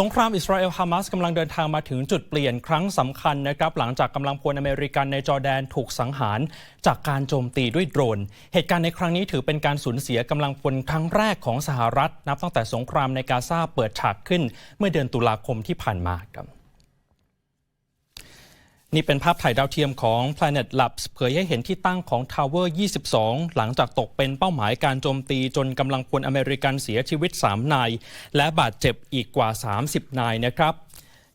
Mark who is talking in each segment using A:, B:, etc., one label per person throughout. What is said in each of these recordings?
A: สงครามอิสราเอลฮามาสกำลังเดินทางมาถึงจุดเปลี่ยนครั้งสำคัญนะครับ หลังจากกำลังพลอเมริกันในจอร์แดนถูกสังหาร จากการโจมตีด้วยโดรน เหตุการณ์ในครั้งนี้ถือเป็นการสูญเสียกำลังพลครั้งแรกของสหรัฐ นับตั้งแต่สงครามในกาซาเปิดฉากขึ้น เมื่อเดือนตุลาคมที่ผ่านมาครับ นี่เป็นภาพถ่ายดาวเทียมของ Planet Labs เผยให้เห็นที่ตั้งของ Tower 22 หลังจากตกเป็นเป้าหมายการโจมตีจนกำลังพลอเมริกันเสียชีวิต 3 นาย และบาดเจ็บอีกกว่า 30 นายนะครับ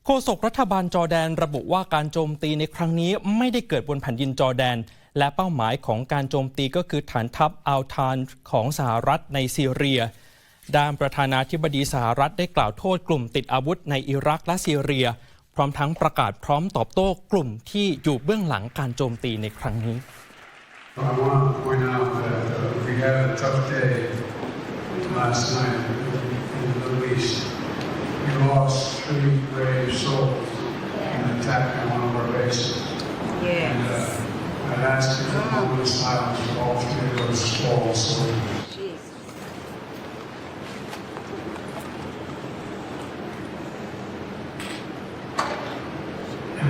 A: โฆษกรัฐบาลจอแดนระบุว่าการโจมตีในครั้งนี้ไม่ได้เกิดบนแผ่นดินจอแดน และเป้าหมายของการโจมตีก็คือฐานทัพอัลทานของสหรัฐในซีเรียด้านประธานาธิบดีสหรัฐได้กล่าวโทษกลุ่มติดอาวุธในอิรักและซีเรีย ร้อมทั้งประกาศพร้อมตอบโต้กลุ่มที่อยู่เบื้องหลังการโจมตีในครั้งนี้
B: I want to point out that uh, we had a tough day last night in the Middle East. We lost three brave souls in an attack on one of our bases. And
C: Yes.
B: uh, I'd ask you for a moment of silence for all three of those fallen soldiers.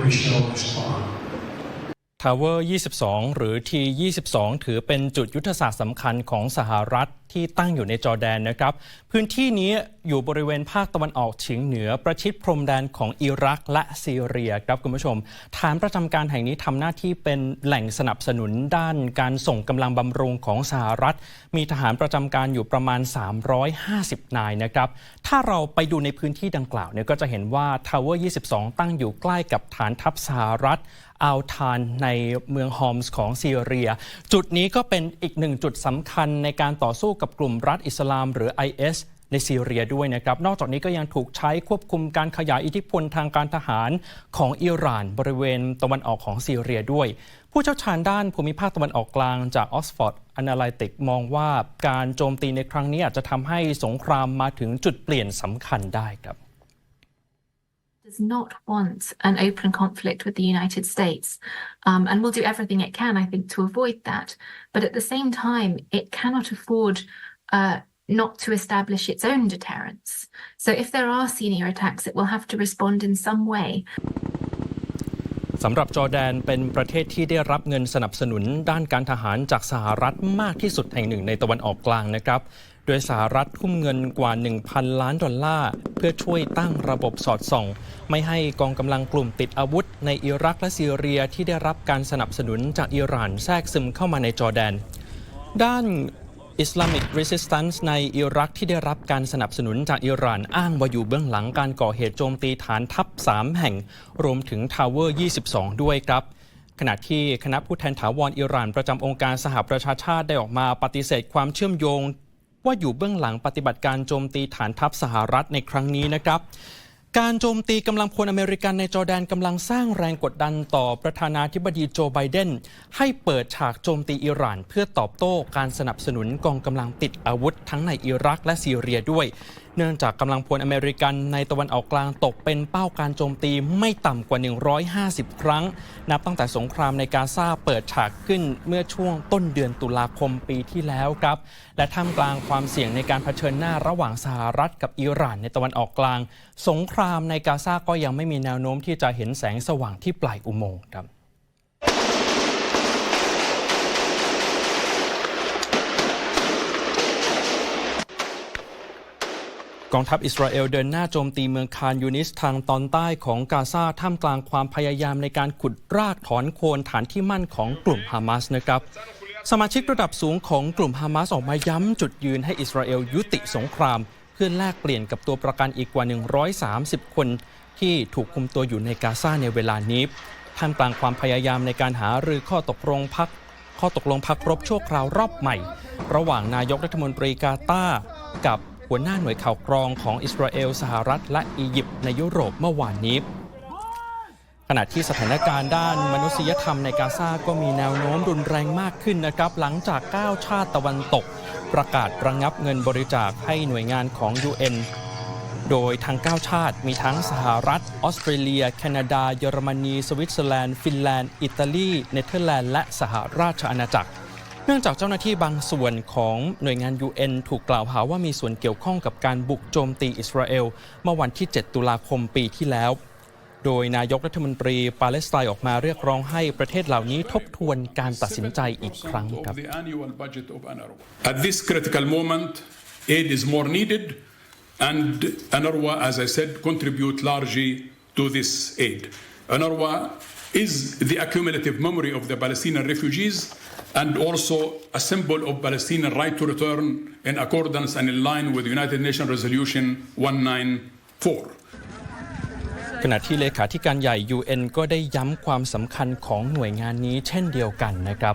C: Jesus.
B: And we shall respond.
A: Tower 22 หรือ T22 ถือเป็นจุดยุทธศาสตร์สำคัญของสหรัฐ ที่ตั้งอยู่ในจอแดนนะครับ พื้นที่นี้อยู่บริเวณภาคตะวันออกเฉียงเหนือประชิดพรมแดนของอิรักและซีเรียครับคุณผู้ชม ฐานประจำการแห่งนี้ทำหน้าที่เป็นแหล่งสนับสนุนด้านการส่งกำลังบำรุงของสหรัฐ มีทหารประจำการอยู่ประมาณ 350 นายนะครับ ถ้าเราไปดูในพื้นที่ดังกล่าวเนี่ยก็จะเห็นว่า Tower 22 ตั้งอยู่ใกล้กับฐานทัพสหรัฐอัลทานในเมืองฮอมส์ของซีเรีย จุดนี้ก็เป็นอีกหนึ่งจุดสำคัญในการต่อสู้กับกลุ่มรัฐอิสลามหรือ IS ในซีเรียด้วยนะครับ นอกจากนี้ก็ยังถูกใช้ควบคุมการขยายอิทธิพลทางการทหารของอิหร่านบริเวณตะวันออกของซีเรียด้วย ผู้เชี่ยวชาญด้านภูมิภาคตะวันออกกลางจาก Oxford Analytic มองว่าการโจมตีในครั้งนี้อาจจะทำให้สงครามมาถึงจุดเปลี่ยนสำคัญได้ครับ
D: does not want an open conflict with the United States um, and will do everything it can, I think, to avoid that. But at the same time, it cannot afford uh, not to establish its own deterrence. So if there are senior attacks, it will have to respond in some way.
A: สำหรับจอร์แดนเป็นประเทศที่ได้รับเงินสนับสนุนด้านการทหารจากสหรัฐมากที่สุดแห่งหนึ่งในตะวันออกกลางนะครับ ดยสหรัฐทุ่มเงินกว่า 1,000 ล้านดอลลาร์ เพื่อช่วยตั้งระบบสอดส่อง ไม่ให้กองกำลังกลุ่มติดอาวุธ ในอิรักและซีเรียที่ได้รับการสนับสนุนจากอิหร่านแทรกซึมเข้ามาในจอร์แดน ด้าน Islamic Resistance ในอิรักที่ได้รับการสนับสนุนจากอิหร่านอ้างว่าอยู่เบื้องหลังการก่อเหตุโจมตีฐานทัพ 3 แห่ง รวมถึงทาวเวอร์ 22 ด้วยครับขณะที่คณะผู้แทนถาวรอิหร่านประจำองค์การสหประชาชาติได้ออกมาปฏิเสธความเชื่อมโยง ว่าอยู่เบื้องหลังปฏิบัติการโจมตีฐานทัพสหรัฐในครั้งนี้นะครับ การโจมตีกำลังพลอเมริกันในจอร์แดนกำลังสร้างแรงกดดันต่อประธานาธิบดีโจไบเดน ให้เปิดฉากโจมตีอิหร่าน เพื่อตอบโต้การสนับสนุนกองกำลังติดอาวุธทั้งในอิรักและซีเรียด้วย เนื่องจากกำลังพลอเมริกันในตะวันออกกลางตกเป็นเป้าการโจมตีไม่ต่ำกว่า 150 ครั้ง นับตั้งแต่สงครามในกาซาเปิดฉากขึ้นเมื่อช่วงต้นเดือนตุลาคมปีที่แล้วครับ และท่ามกลางความเสี่ยงในการเผชิญหน้าระหว่างสหรัฐกับอิหร่านในตะวันออกกลางสงครามรามในกาซาก็ยังไม่มีแนวโน้มที่จะเห็นแสงสว่างที่ปลายอุโมงค์ครับกองทัพอิสราเอลเดินหน้าโจมตีเมืองคานยูนิสทางตอนใต้ของกาซาท่ามกลางความพยายามในการขุดรากถอนโคนฐานที่มั่นของกลุ่มฮามาสนะครับ สมาชิกระดับสูงของกลุ่มฮามาสออกมาย้ำจุดยืนให้อิสราเอลยุติสงคราม พื่อแลกเปลี่ยนกับตัวประกันอีกกว่า 130 คนที่ถูกคุมตัวอยู่ในกาซาในเวลานี้ท่ามกลางความพยายามในการหารือข้อตกลงพักข้อตกลงพักรบชั่วคราวรอบใหม่ ระหว่างนายกรัฐมนตรีกาตากับหัวหน้าหน่วยข่าวกรองของอิสราเอล สหรัฐ และอียิปต์ในยุโรปเมื่อวานนี้ ขณะที่สถานการณ์ด้านมนุษยธรรมในกาซาก็มีแนวโน้มรุนแรงมากขึ้นนะครับ หลังจาก 9 ชาติตะวันตก ประกาศระงงับเงินบริจาคให้หน่วยงานของ UN โดยทั้ง9 ชาติมีทั้งสหรัฐ ออสเตรเลีย แคนาดา เยอรมนี สวิตเซอร์แลนด์ ฟินแลนด์ อิตาลี เนเธอร์แลนด์ และสหราชอาณาจักรนื่องจากเจ้าหน้าที่บางส่วนของหน่วยงาน UN ถูกกล่าวหาว่ามีส่วนเกี่ยวข้องกับการบุกโจมตีอิสราเอลเมื่อวันที่ 7 ตุลาคมปีที่แล้ว โดยนายกรัฐมนตรีปาเลสไตน์ออกมาเรียกร้องให้ประเทศเหล่านี้ทบทวนการตัดสินใจอีกครั้งครับ
C: of the annual budget of UNRWA. At this critical moment, aid is more needed, and UNRWA, as I said, contribute largely to this aid. UNRWA is the accumulative memory of the Palestinian refugees and also a symbol of Palestinian right to return in accordance and in line with United Nations Resolution 194.
A: ขณะที่เลขาธิการใหญ่ UN ก็ได้ย้ำความสำคัญของหน่วยงานนี้เช่นเดียวกันนะครับ